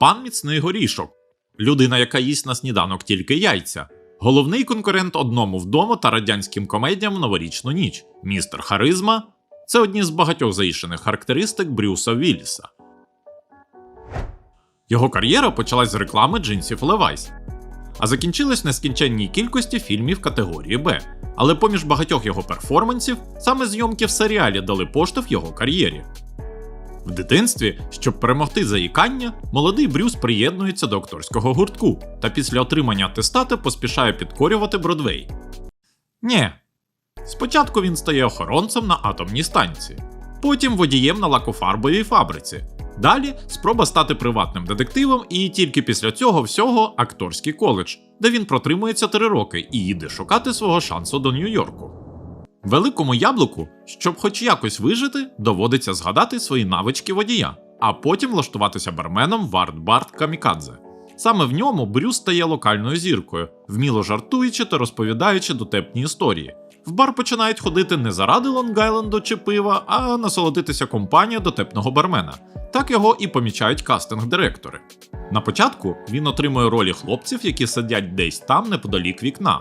пан міцний горішок, людина, яка їсть на сніданок тільки яйця. Головний конкурент одному вдома та радянським комедіям в новорічну ніч. Містер Харизма це одні з багатьох заїшених характеристик Брюса Вілліса. Його кар'єра почалась з реклами джинсів Levi's, а закінчилась в нескінченній кількості фільмів категорії Б. Але поміж багатьох його перформансів саме зйомки в серіалі дали поштовх його кар'єрі. В дитинстві, щоб перемогти заїкання, молодий Брюс приєднується до акторського гуртку та після отримання атестата поспішає підкорювати Бродвей. Нє. Спочатку він стає охоронцем на атомній станції, потім водієм на лакофарбовій фабриці. Далі спроба стати приватним детективом, і тільки після цього всього акторський коледж, де він протримується три роки і їде шукати свого шансу до Нью-Йорку. Великому яблуку, щоб хоч якось вижити, доводиться згадати свої навички водія, а потім влаштуватися барменом в арт-бард Камікадзе. Саме в ньому Брюс стає локальною зіркою, вміло жартуючи та розповідаючи дотепні історії. В бар починають ходити не заради Лонг-Айленду чи пива, а насолодитися компанією дотепного бармена. Так його і помічають кастинг-директори. На початку він отримує ролі хлопців, які сидять десь там неподалік вікна.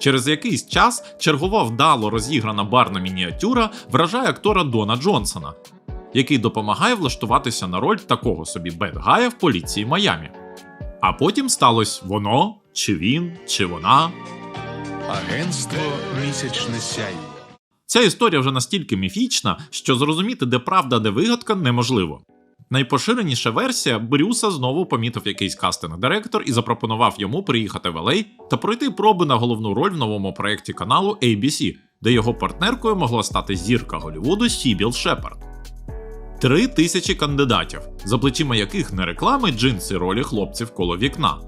Через якийсь час чергова вдало розіграна барна мініатюра вражає актора Дона Джонсона, який допомагає влаштуватися на роль такого собі бедгая в поліції Майамі. А потім сталося воно, чи він, чи вона. Агентство місячне сяйво. Ця історія вже настільки міфічна, що зрозуміти, де правда, де вигадка, неможливо. Найпоширеніша версія Брюса знову помітив якийсь кастинг-директор і запропонував йому приїхати в LA та пройти проби на головну роль в новому проєкті каналу ABC, де його партнеркою могла стати зірка Голлівуду Сібіл Шепард. Три тисячі кандидатів, за плечима яких не реклами джинси ролі хлопців коло вікна.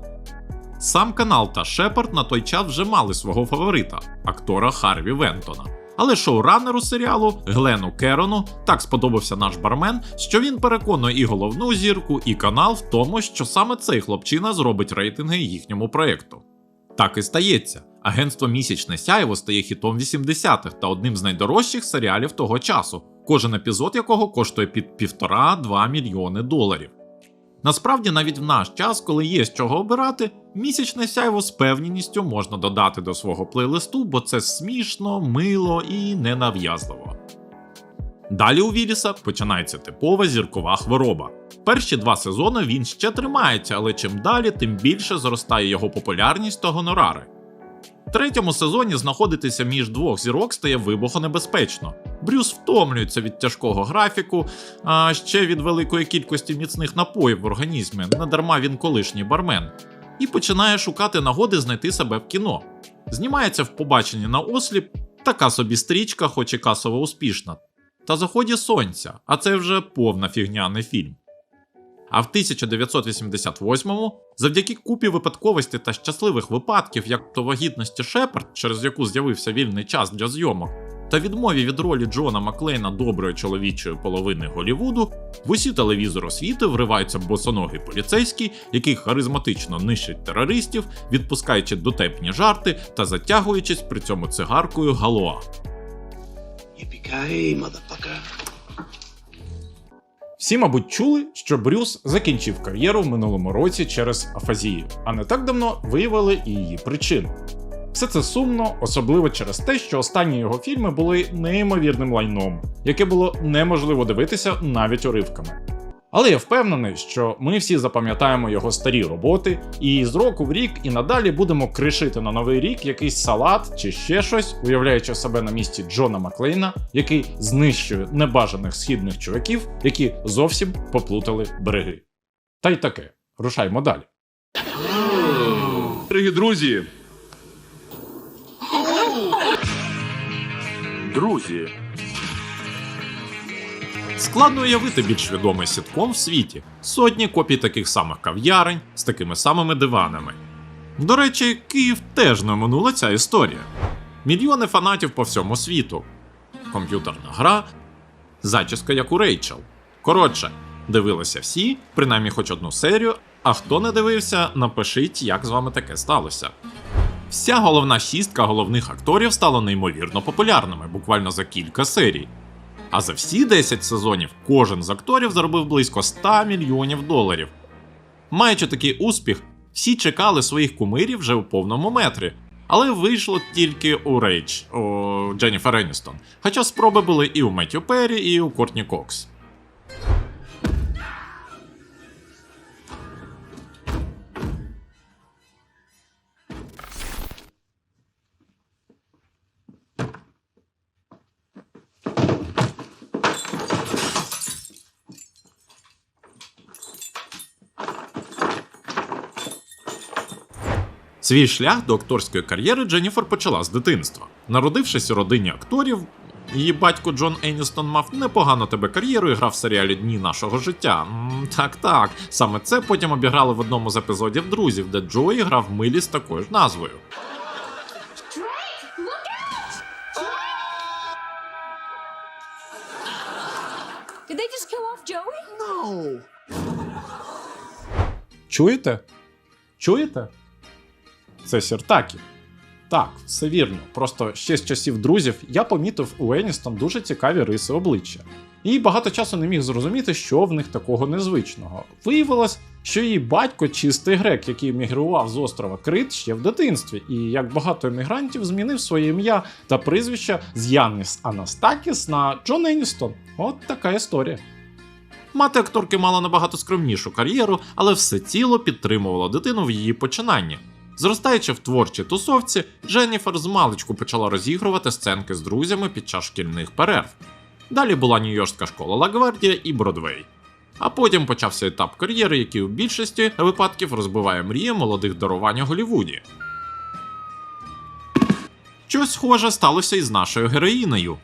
Сам канал та Шепард на той час вже мали свого фаворита актора Харві Вентона. Але шоуранеру серіалу Глену Керону так сподобався наш бармен, що він переконує і головну зірку, і канал в тому, що саме цей хлопчина зробить рейтинги їхньому проєкту. Так і стається. Агентство Місячне сяйво стає хітом 80-х та одним з найдорожчих серіалів того часу, кожен епізод якого коштує під 1,5-2 мільйони доларів. Насправді, навіть в наш час, коли є з чого обирати, місячне сяйво з певністю можна додати до свого плейлисту, бо це смішно, мило і ненав'язливо. Далі у Віліса починається типова зіркова хвороба. Перші два сезони він ще тримається, але чим далі, тим більше зростає його популярність та гонорари. В третьому сезоні знаходитися між двох зірок стає вибухонебезпечно. Брюс втомлюється від тяжкого графіку, а ще від великої кількості міцних напоїв в організмі, недарма він колишній бармен, і починає шукати нагоди знайти себе в кіно. Знімається в побаченні на осліп, така собі стрічка, хоч і касово успішна. Та заході сонця, а це вже повна фігня, не фільм. А в 1988-му, завдяки купі випадковостей та щасливих випадків, як то вагітності Шепард, через яку з'явився вільний час для зйомок, та відмові від ролі Джона Маклейна доброї чоловічої половини Голівуду, в усі телевізори світу вривається босоногий поліцейський, який харизматично нищить терористів, відпускаючи дотепні жарти та затягуючись при цьому цигаркою галуа. Yippee-ki-yay, motherfucker. Всі, мабуть, чули, що Брюс закінчив кар'єру в минулому році через афазію, а не так давно виявили і її причину. Все це сумно, особливо через те, що останні його фільми були неймовірним лайном, яке було неможливо дивитися навіть уривками. Але я впевнений, що ми всі запам'ятаємо його старі роботи, і з року в рік і надалі будемо кришити на новий рік якийсь салат чи ще щось, уявляючи себе на місці Джона Маклейна, який знищує небажаних східних чуваків, які зовсім поплутали береги. Та й таке, рушаймо далі. Дорогі друзі. Друзі. Складно уявити більш відомий сітком в світі, сотні копій таких самих кав'ярень з такими самими диванами. До речі, Київ теж не минула ця історія. Мільйони фанатів по всьому світу. Комп'ютерна гра, зачіска як у Рейчел. Коротше, дивилися всі, принаймні хоч одну серію, а хто не дивився, напишіть, як з вами таке сталося. Вся головна шістка головних акторів стала неймовірно популярними буквально за кілька серій. А за всі 10 сезонів кожен з акторів заробив близько 100 мільйонів доларів. Маючи такий успіх, всі чекали своїх кумирів вже у повному метрі. Але вийшло тільки у Рейдж, у Дженніфер Еністон. Хоча спроби були і у Меттю Перрі, і у Кортні Кокс. Свій шлях до акторської кар'єри Дженніфер почала з дитинства. Народившись у родині акторів, її батько Джон Еністон мав непогану тебе кар'єру і грав в серіалі Дні нашого життя. Так, так. Саме це потім обіграли в одному з епізодів друзів, де Джої грав милі з такою ж назвою. Drake, look out! Did they just kill off Joey? Чуєте? Чуєте? Це Сіртакі. Так, все вірно. Просто ще з часів друзів я помітив у Еністон дуже цікаві риси обличчя. І багато часу не міг зрозуміти, що в них такого незвичного. Виявилось, що її батько чистий грек, який емігрував з острова Крит ще в дитинстві, і як багато емігрантів змінив своє ім'я та прізвище з Янніс Анастакіс на Джон Еністон. От така історія. Мати акторки мала набагато скромнішу кар'єру, але все тіло підтримувала дитину в її починанні. Зростаючи в творчій тусовці, Дженніфер з маличку почала розігрувати сценки з друзями під час шкільних перерв. Далі була Нью-Йоркська школа Лагвардія і Бродвей. А потім почався етап кар'єри, який у більшості випадків розбиває мрії молодих дарувань у Голлівуді. Щось схоже сталося і з нашою героїнею.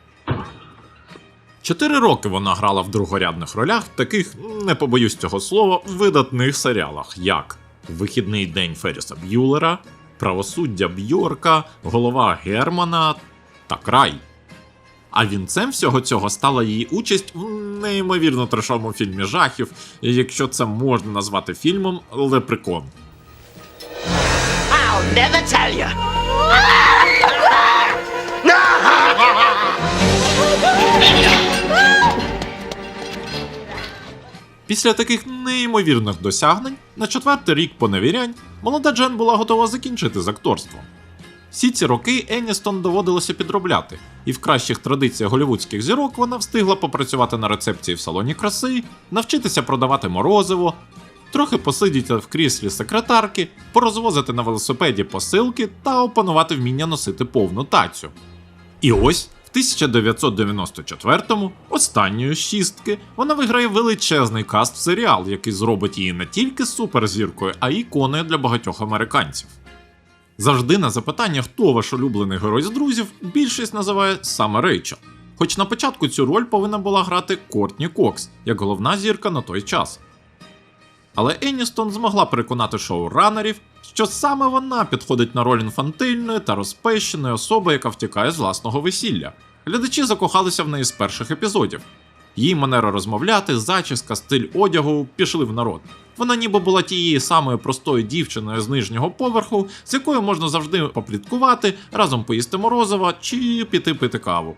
Чотири роки вона грала в другорядних ролях таких, не побоюсь цього слова, видатних серіалах, як Вихідний день Ферріса Б'юлера, Правосуддя Бьорка, Голова Германа та Край. А вінцем всього цього стала її участь в неймовірно трешовому фільмі жахів, якщо це можна назвати фільмом Лепрекон. I'll never tell you. Після таких неймовірних досягнень на четвертий рік поневірянь молода Джен була готова закінчити з акторством. Всі ці роки Еністон доводилося підробляти, і в кращих традиціях голівудських зірок вона встигла попрацювати на рецепції в салоні краси, навчитися продавати морозиво, трохи посидіти в кріслі секретарки, порозвозити на велосипеді посилки та опанувати вміння носити повну тацю. І ось в 1994-му, останньої шістки, вона виграє величезний каст в серіал, який зробить її не тільки суперзіркою, а й іконою для багатьох американців. Завжди на запитання, хто ваш улюблений герой з друзів, більшість називає саме Рейчел. Хоч на початку цю роль повинна була грати Кортні Кокс, як головна зірка на той час. Але Еністон змогла переконати шоуранерів, що саме вона підходить на роль інфантильної та розпещеної особи, яка втікає з власного весілля. Глядачі закохалися в неї з перших епізодів. Її манера розмовляти, зачіска, стиль одягу пішли в народ. Вона ніби була тією самою простою дівчиною з нижнього поверху, з якою можна завжди попліткувати, разом поїсти морозива чи піти пити каву.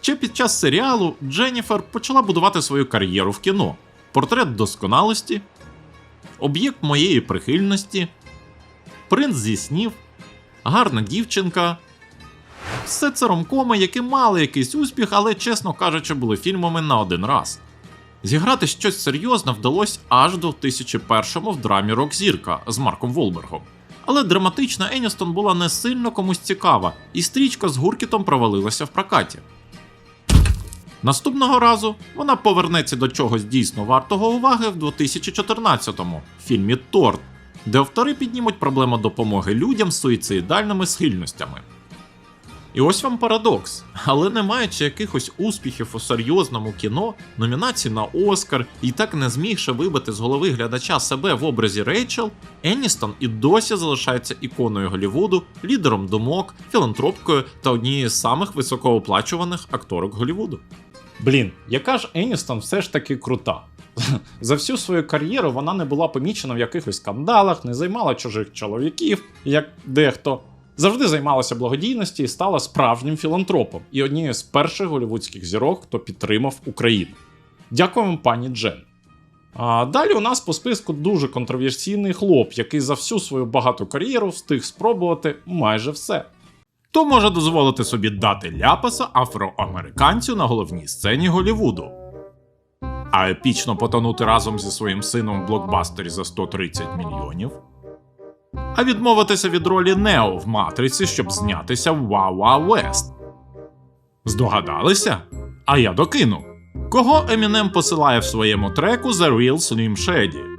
Ще під час серіалу Дженніфер почала будувати свою кар'єру в кіно. Портрет досконалості, об'єкт моєї прихильності, принц зі снів, гарна дівчинка. Все це ромкоми, які мали якийсь успіх, але, чесно кажучи, були фільмами на один раз. Зіграти щось серйозне вдалося аж до 2001-му в драмі Рок-зірка з Марком Волбергом. Але драматична Еністон була не сильно комусь цікава, і стрічка з гуркітом провалилася в прокаті. Наступного разу вона повернеться до чогось дійсно вартого уваги в 2014-му фільмі Торт, де автори піднімуть проблему допомоги людям з суїцидальними схильностями. І ось вам парадокс. Але не маючи якихось успіхів у серйозному кіно, номінацій на Оскар і так не змігши вибити з голови глядача себе в образі Рейчел, Енністон і досі залишається іконою Голлівуду, лідером думок, філантропкою та однією з самих високооплачуваних акторок Голлівуду. Блін, яка ж Еністон все ж таки крута. За всю свою кар'єру вона не була помічена в якихось скандалах, не займала чужих чоловіків, як дехто. Завжди займалася благодійності і стала справжнім філантропом і однією з перших голівудських зірок, хто підтримав Україну. Дякуємо, пані Джен. А далі у нас по списку дуже контроверсійний хлоп, який за всю свою багату кар'єру встиг спробувати майже все. Хто може дозволити собі дати ляпаса афроамериканцю на головній сцені Голівуду? А епічно потонути разом зі своїм сином в блокбастері за 130 мільйонів? А відмовитися від ролі Нео в Матриці, щоб знятися в Wow West? Здогадалися? А я докину. Кого Емінем посилає в своєму треку The Real Slim Shady?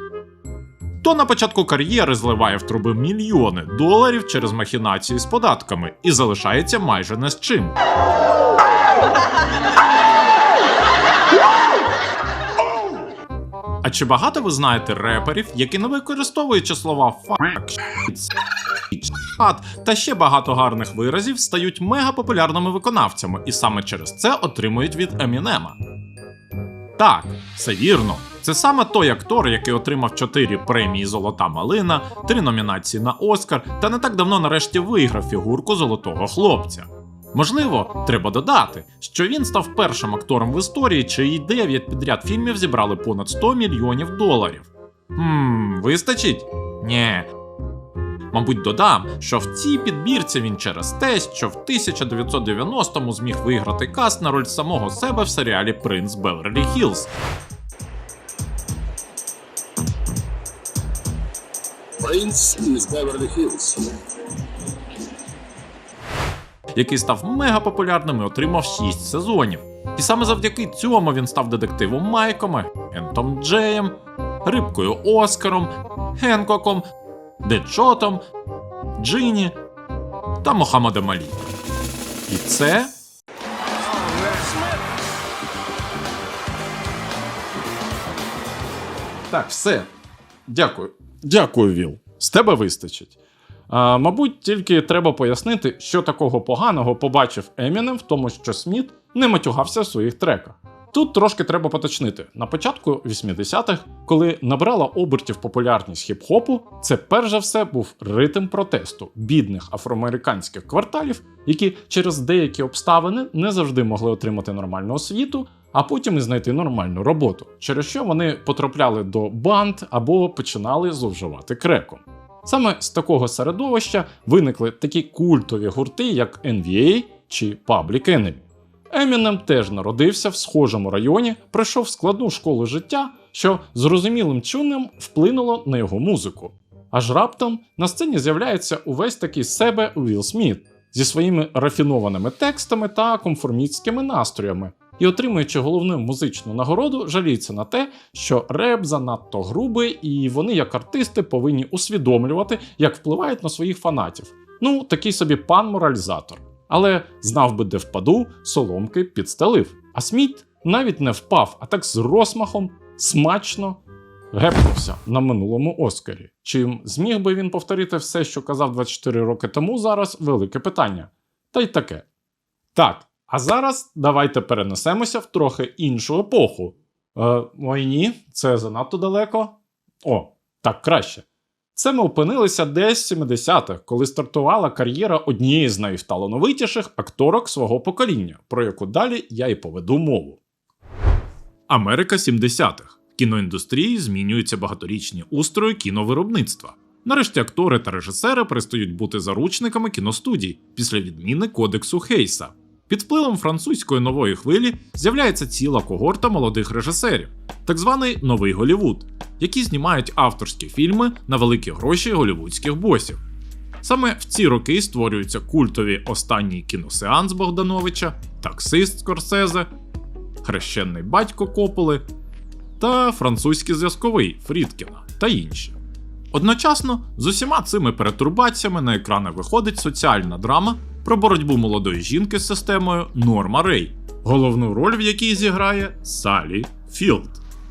Хто на початку кар'єри зливає в труби мільйони доларів через махінації з податками і залишається майже не з чим. А чи багато ви знаєте реперів, які не використовуючи слова shit, shit та ще багато гарних виразів, стають мегапопулярними виконавцями і саме через це отримують від Емінема? Так, все вірно. Це саме той актор, який отримав 4 премії Золота малина, 3 номінації на Оскар та не так давно нарешті виграв фігурку золотого хлопця. Можливо, треба додати, що він став першим актором в історії, чиї 9 підряд фільмів зібрали понад 100 мільйонів доларів. Хм, вистачить? Нє. Мабуть, додам, що в цій підбірці він через те, що в 1990-му зміг виграти каст на роль самого себе в серіалі Принц Беверлі Хілз. Принц із Беверли Хіллз. який став мегапопулярним і отримав 6 сезонів. І саме завдяки цьому він став детективом Майком, Ентом Джеєм, Рибкою Оскаром, Генкоком, Дедшотом, Джині та Мохаммедом Алі. І це. Так, все. Дякую. Дякую, Віл. З тебе вистачить. А, мабуть, тільки треба пояснити, що такого поганого побачив Емінем в тому, що Сміт не матюгався в своїх треках. Тут трошки треба поточнити. На початку 80-х, коли набрала обертів популярність хіп-хопу, це перш за все був ритм протесту бідних афроамериканських кварталів, які через деякі обставини не завжди могли отримати нормальну освіту, а потім і знайти нормальну роботу, через що вони потрапляли до банд або починали зловживати креком. Саме з такого середовища виникли такі культові гурти, як NVA чи Public Enemy. Емінем теж народився в схожому районі, пройшов складну школу життя, що зрозумілим чином вплинуло на його музику. Аж раптом на сцені з'являється увесь такий себе Уілл Сміт зі своїми рафінованими текстами та конформістськими настроями, і, отримуючи головну музичну нагороду, жаліється на те, що реп занадто грубий, і вони, як артисти, повинні усвідомлювати, як впливають на своїх фанатів. Ну, такий собі пан моралізатор. Але знав би, де впаду, соломки підстелив. А Сміт навіть не впав, а так з розмахом смачно гепнувся на минулому Оскарі. Чим зміг би він повторити все, що казав 24 роки тому, зараз велике питання. Та й таке. Так, а зараз давайте перенесемося в трохи іншу епоху. Е, ой ні, це занадто далеко. О, так краще. Це ми опинилися десь в 70-х, коли стартувала кар'єра однієї з найвталановитіших акторок свого покоління, про яку далі я і поведу мову. Америка 70-х. В кіноіндустрії змінюються багаторічні устрої кіновиробництва. Нарешті актори та режисери перестають бути заручниками кіностудій після відміни кодексу Хейса. Під впливом французької нової хвилі з'являється ціла когорта молодих режисерів, так званий новий Голівуд, які знімають авторські фільми на великі гроші голівудських босів. Саме в ці роки створюються культові останній кіносеанс Богдановича, таксист Скорсезе, хрещенний батько Кополи та французький зв'язковий Фрідкіна та інші. Одночасно з усіма цими перетурбаціями на екрани виходить соціальна драма про боротьбу молодої жінки з системою Норма Рей, головну роль в якій зіграє Салі Філд.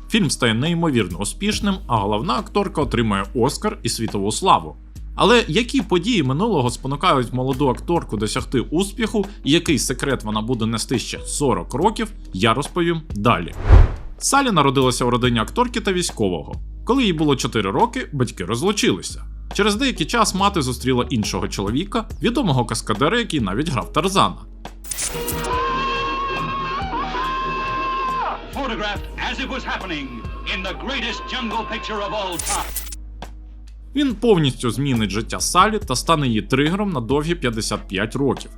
Фільм стає неймовірно успішним, а головна акторка отримує Оскар і світову славу. Але які події минулого спонукають молоду акторку досягти успіху, і який секрет вона буде нести ще 40 років, я розповім далі. Салі народилася в родині акторки та військового. Коли їй було 4 роки, батьки розлучилися. Через деякий час мати зустріла іншого чоловіка, відомого каскадера, який навіть грав Тарзана. Він повністю змінить життя Салі та стане її тригером на довгі 55 років.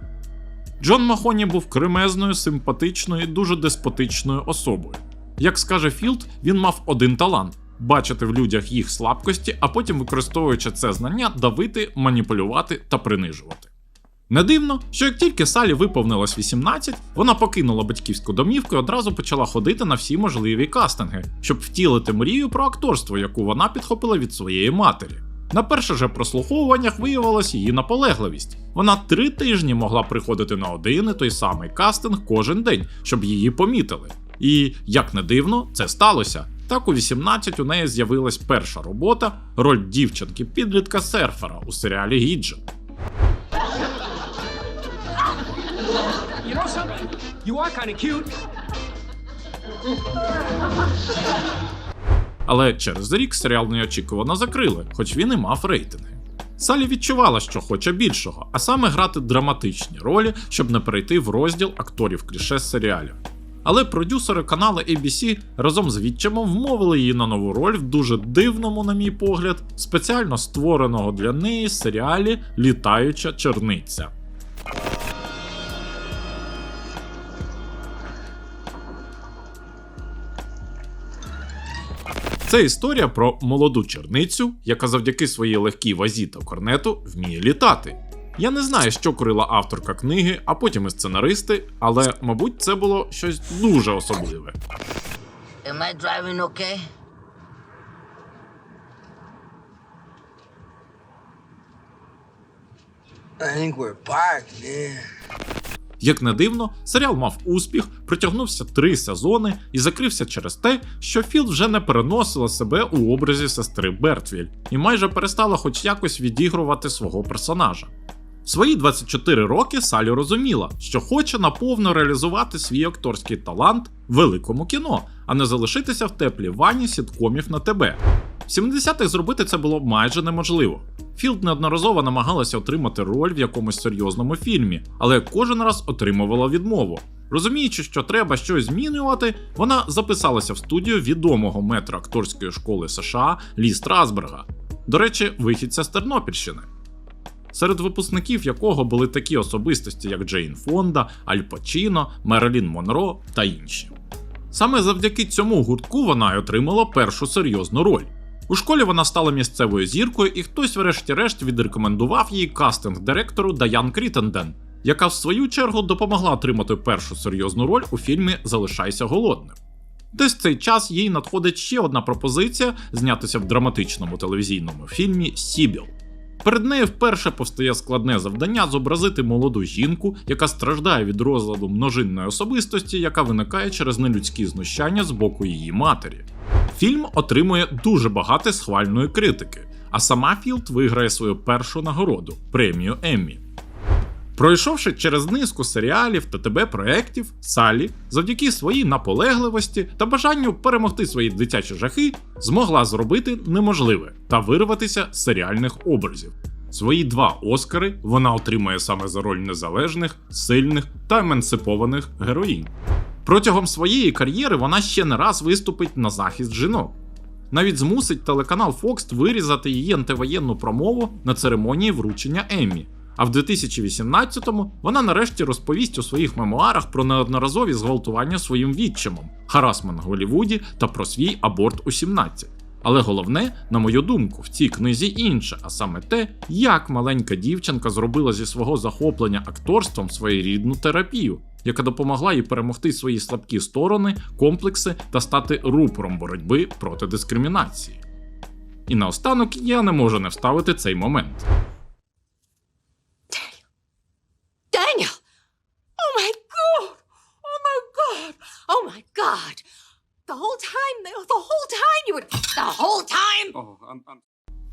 Джон Махоні був кремезною, симпатичною і дуже деспотичною особою. Як скаже Філд, він мав один талант бачити в людях їх слабкості, а потім, використовуючи це знання, давити, маніпулювати та принижувати. Не дивно, що як тільки Салі виповнилось 18, вона покинула батьківську домівку і одразу почала ходити на всі можливі кастинги, щоб втілити мрію про акторство, яку вона підхопила від своєї матері. На перших же прослуховуваннях виявилась її наполегливість. Вона три тижні могла приходити на один і той самий кастинг кожен день, щоб її помітили. І, як не дивно, це сталося. Так у 18 у неї з'явилась перша робота роль дівчинки-підлітка серфера у серіалі Гіджет. You know something? You are kind of cute. Але через рік серіал неочікувано закрили, хоч він і мав рейтинги. Салі відчувала, що хоче більшого, а саме грати драматичні ролі, щоб не перейти в розділ акторів кліше з серіалів. Але продюсери каналу ABC разом з відчимом вмовили її на нову роль в дуже дивному, на мій погляд, спеціально створеного для неї серіалі Літаюча черниця. Це історія про молоду черницю, яка завдяки своїй легкій вазі та корнету вміє літати. Я не знаю, що курила авторка книги, а потім і сценаристи, але, мабуть, це було щось дуже особливе. Am I driving okay? I think we're parked, man. Як не дивно, серіал мав успіх, протягнувся три сезони і закрився через те, що Філ вже не переносила себе у образі сестри Бертвіль і майже перестала хоч якось відігрувати свого персонажа. В свої 24 роки Салі розуміла, що хоче наповно реалізувати свій акторський талант в великому кіно, а не залишитися в теплій ванні сіткомів на ТБ. В 70-х зробити це було майже неможливо. Філд неодноразово намагалася отримати роль в якомусь серйозному фільмі, але кожен раз отримувала відмову. Розуміючи, що треба щось змінювати, вона записалася в студію відомого метра акторської школи США Лі Страсберга. До речі, вихідця з Тернопільщини. Серед випускників якого були такі особистості, як Джейн Фонда, Аль Пачіно, Мерлін Монро та інші. Саме завдяки цьому гуртку вона й отримала першу серйозну роль. У школі вона стала місцевою зіркою, і хтось, врешті-решт, відрекомендував її кастинг-директору Даян Крітенден, яка в свою чергу допомогла отримати першу серйозну роль у фільмі Залишайся голодним. Десь в цей час їй надходить ще одна пропозиція знятися в драматичному телевізійному фільмі Сібіл. Перед нею вперше постає складне завдання зобразити молоду жінку, яка страждає від розладу множинної особистості, яка виникає через нелюдські знущання з боку її матері. Фільм отримує дуже багато схвальної критики, а сама Філд виграє свою першу нагороду премію Еммі. Пройшовши через низку серіалів та ТБ проєктів, Салі, завдяки своїй наполегливості та бажанню перемогти свої дитячі жахи, змогла зробити неможливе та вирватися з серіальних образів. Свої два Оскари вона отримує саме за роль незалежних, сильних та емансипованих героїнь. Протягом своєї кар'єри вона ще не раз виступить на захист жінок. Навіть змусить телеканал Fox вирізати її антивоєнну промову на церемонії вручення Еммі. А в 2018-му вона нарешті розповість у своїх мемуарах про неодноразові зґвалтування своїм відчимом, харасмент в Голлівуді та про свій аборт у 17. Але головне, на мою думку, в цій книзі інше, а саме те, як маленька дівчинка зробила зі свого захоплення акторством своєрідну терапію, яка допомогла їй перемогти свої слабкі сторони, комплекси та стати рупором боротьби проти дискримінації. І наостанок я не можу не вставити цей момент. Daniel! Oh my god! Oh my god! Oh my god! The whole time, the, whole time you were. The whole time!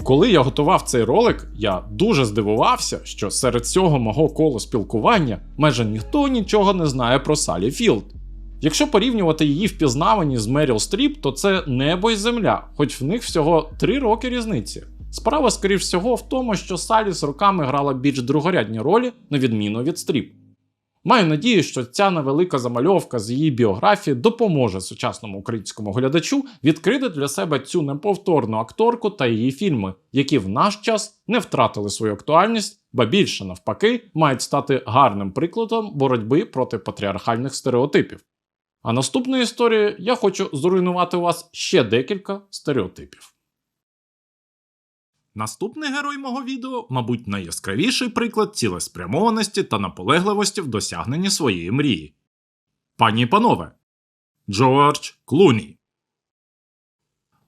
Коли я готував цей ролик, я дуже здивувався, що серед цього мого колу спілкування майже ніхто нічого не знає про Салі Філд. Якщо порівнювати її впізнаваність з Меріл Стріп, то це небо й земля, хоч в них всього 3 роки різниці. Справа, скоріш всього, в тому, що Салі з роками грала більш другорядні ролі, на відміну від Стріп. Маю надію, що ця невелика замальовка з її біографії допоможе сучасному українському глядачу відкрити для себе цю неповторну акторку та її фільми, які в наш час не втратили свою актуальність, ба більше навпаки, мають стати гарним прикладом боротьби проти патріархальних стереотипів. А наступною історією я хочу зруйнувати у вас ще декілька стереотипів. Наступний герой мого відео, мабуть, найяскравіший приклад цілеспрямованості та наполегливості в досягненні своєї мрії. Пані і панове, Джордж Клуні.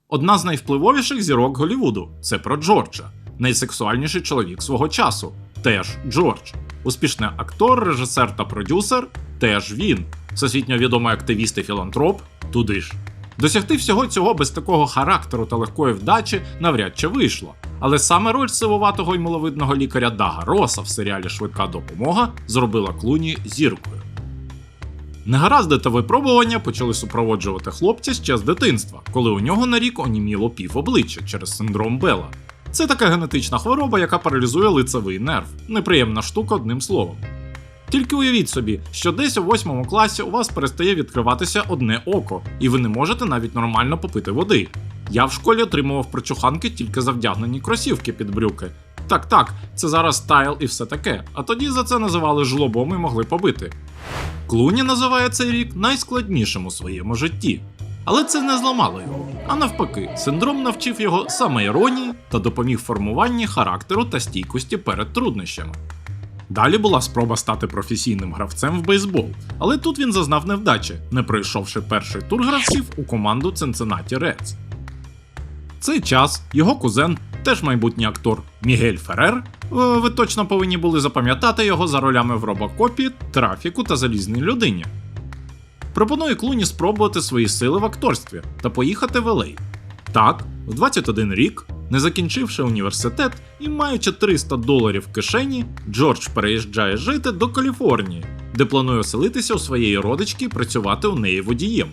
Одна з найвпливовіших зірок Голлівуду – це про Джорджа, найсексуальніший чоловік свого часу. Теж Джордж. Успішний актор, режисер та продюсер теж він. Всесвітньо відомий активіст і філантроп туди ж. Досягти всього цього без такого характеру та легкої вдачі навряд чи вийшло. Але саме роль сивуватого й миловидного лікаря Дага Роса в серіалі Швидка допомога зробила Клуні зіркою. Негаразди та випробування почали супроводжувати хлопця ще з дитинства, коли у нього на рік оніміло пів обличчя через синдром Бела. Це така генетична хвороба, яка паралізує лицевий нерв. Неприємна штука одним словом. Тільки уявіть собі, що десь у восьмому класі у вас перестає відкриватися одне око, і ви не можете навіть нормально попити води. Я в школі отримував прочуханки тільки за вдягнені кросівки під брюки. Так, так, це зараз стайл і все таке, а тоді за це називали жлобом і могли побити. Клуні називає цей рік найскладнішим у своєму житті. Але це не зламало його. А навпаки, синдром навчив його самоіронії та допоміг формуванні характеру та стійкості перед труднощами. Далі була спроба стати професійним гравцем в бейсбол, але тут він зазнав невдачі, не пройшовши перший тур гравців у команду Cincinnati Reds. Цей час його кузен, теж майбутній актор Мігель Феррер, е, ви точно повинні були запам'ятати його за ролями в Робокопі, Трафіку та Залізній людині. Пропонує Клуні спробувати свої сили в акторстві та поїхати в LA. Так, в 21 рік, не закінчивши університет і маючи 300 доларів в кишені, Джордж переїжджає жити до Каліфорнії, де планує оселитися у своєї родички і працювати у неї водієм.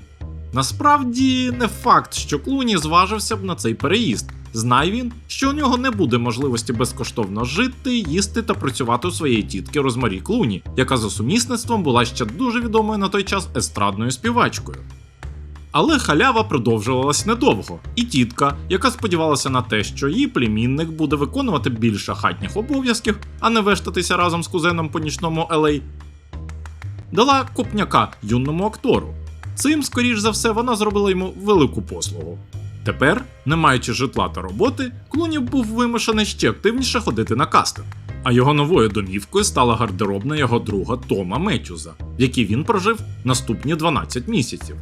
Насправді не факт, що Клуні зважився б на цей переїзд. Знає він, що у нього не буде можливості безкоштовно жити, їсти та працювати у своєї тітки Розмарі Клуні, яка за сумісництвом була ще дуже відомою на той час естрадною співачкою. Але халява продовжувалась недовго, і тітка, яка сподівалася на те, що її племінник буде виконувати більше хатніх обов'язків, а не вештатися разом з кузеном по нічному Елей, дала копняка юному актору. Цим, скоріш за все, вона зробила йому велику послугу. Тепер, не маючи житла та роботи, Клуні був вимушений ще активніше ходити на кастинг. А його новою домівкою стала гардеробна його друга Тома Меттюза, в якій він прожив наступні 12 місяців.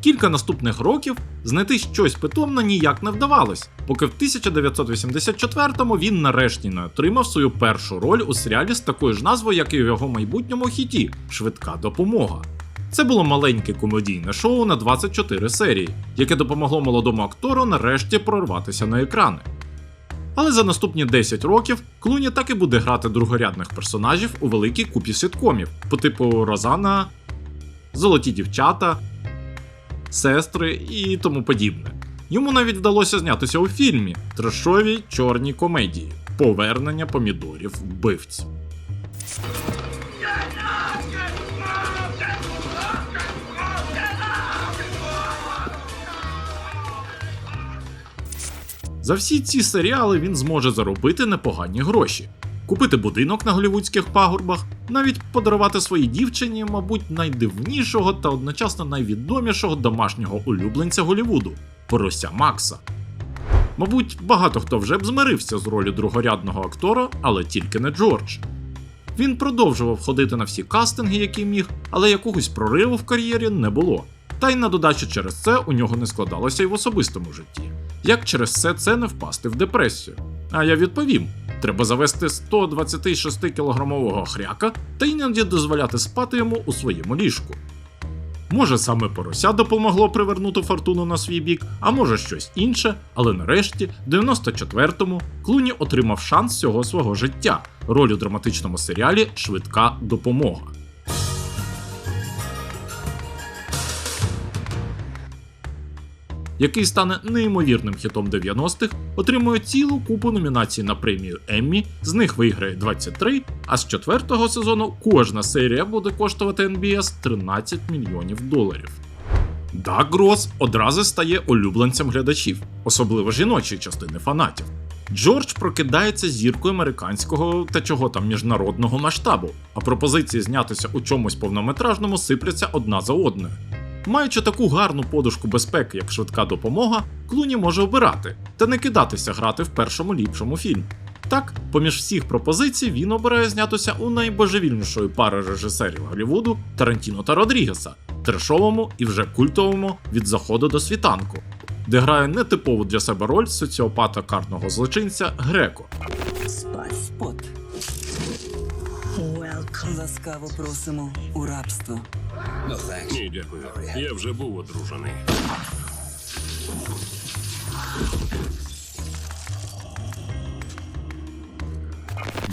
Кілька наступних років знайти щось питомне ніяк не вдавалось, поки в 1984-му він нарешті не отримав свою першу роль у серіалі з такою ж назвою, як і в його майбутньому хіті Швидка допомога. Це було маленьке комедійне шоу на 24 серії, яке допомогло молодому актору нарешті прорватися на екрани. Але за наступні 10 років Клуні так і буде грати другорядних персонажів у великій купі сіткомів по типу Розана, Золоті дівчата, сестри і тому подібне. Йому навіть вдалося знятися у фільмі трешовій чорній комедії Повернення помідорів вбивць. За всі ці серіали він зможе заробити непогані гроші, купити будинок на голівудських пагорбах, навіть подарувати своїй дівчині, мабуть, найдивнішого та одночасно найвідомішого домашнього улюбленця Голівуду порося Макса. Мабуть, багато хто вже б змирився з ролі другорядного актора, але тільки не Джордж. Він продовжував ходити на всі кастинги, які міг, але якогось прориву в кар'єрі не було. Та й на додачу через це у нього не складалося й в особистому житті. Як через все це не впасти в депресію? А я відповім: треба завести 126-кілограмового хряка та іноді дозволяти спати йому у своєму ліжку. Може, саме порося допомогло привернути фортуну на свій бік, а може щось інше, але нарешті, в 94-му, Клуні отримав шанс всього свого життя роль у драматичному серіалі Швидка допомога. Який стане неймовірним хітом 90-х, отримує цілу купу номінацій на премію Еммі, з них виграє 23, а з четвертого сезону кожна серія буде коштувати NBS 13 мільйонів доларів. Даг Грос одразу стає улюбленцем глядачів, особливо жіночої частини фанатів. Джордж прокидається зіркою американського та чого там міжнародного масштабу, а пропозиції знятися у чомусь повнометражному сипляться одна за одною. Маючи таку гарну подушку безпеки, як швидка допомога, Клуні може обирати та не кидатися грати в першому ліпшому фільмі. Так, поміж всіх пропозицій він обирає знятися у найбожевільнішої пари режисерів Голлівуду Тарантіно та Родрігеса, трешовому і вже культовому від заходу до світанку, де грає нетипову для себе роль соціопата карного злочинця Греко. Спайспот. Ласкаво просимо у рабство. Ні, дякую. Я вже був одружений.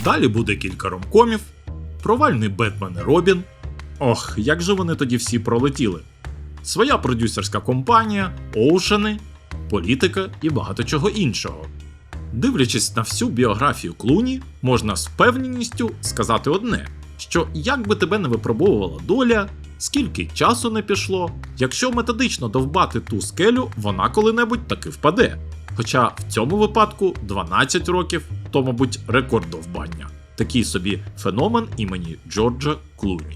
Далі буде кілька ромкомів, провальний Бетмен і Робін. Ох, як же вони тоді всі пролетіли. Своя продюсерська компанія, оушени, політика і багато чого іншого. Дивлячись на всю біографію Клуні, можна з впевненістю сказати одне: що як би тебе не випробовувала доля, скільки часу не пішло, якщо методично довбати ту скелю, вона коли-небудь таки впаде. Хоча в цьому випадку 12 років то, мабуть, рекорд довбання. Такий собі феномен імені Джорджа Клуні.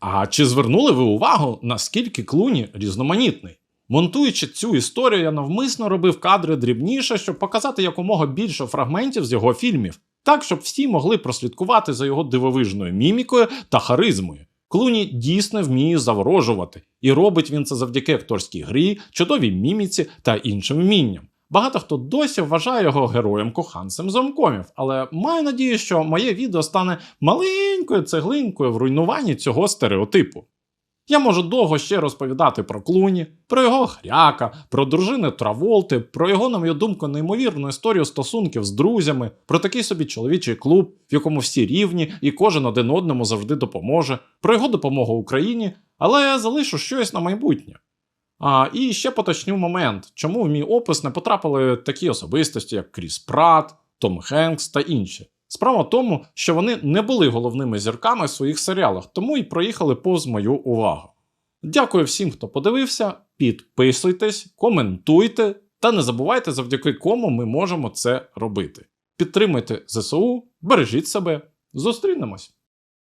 А чи звернули ви увагу, наскільки Клуні різноманітний? Монтуючи цю історію, я навмисно робив кадри дрібніше, щоб показати якомога більше фрагментів з його фільмів, так щоб всі могли прослідкувати за його дивовижною мімікою та харизмою. Клуні дійсно вміє заворожувати, і робить він це завдяки акторській грі, чудовій міміці та іншим вмінням. Багато хто досі вважає його героєм коханцем замкомів, але маю надію, що моє відео стане маленькою цеглинкою в руйнуванні цього стереотипу. Я можу довго ще розповідати про Клуні, про його хряка, про дружини Траволти, про його, на мою думку, неймовірну історію стосунків з друзями, про такий собі чоловічий клуб, в якому всі рівні і кожен один одному завжди допоможе, про його допомогу Україні, але я залишу щось на майбутнє. А, і ще поточню момент, чому в мій опис не потрапили такі особистості, як Кріс Пратт, Том Хенкс та інші. Справа в тому, що вони не були головними зірками в своїх серіалах, тому і проїхали повз мою увагу. Дякую всім, хто подивився. Підписуйтесь, коментуйте та не забувайте, завдяки кому ми можемо це робити. Підтримуйте ЗСУ, бережіть себе, зустрінемось!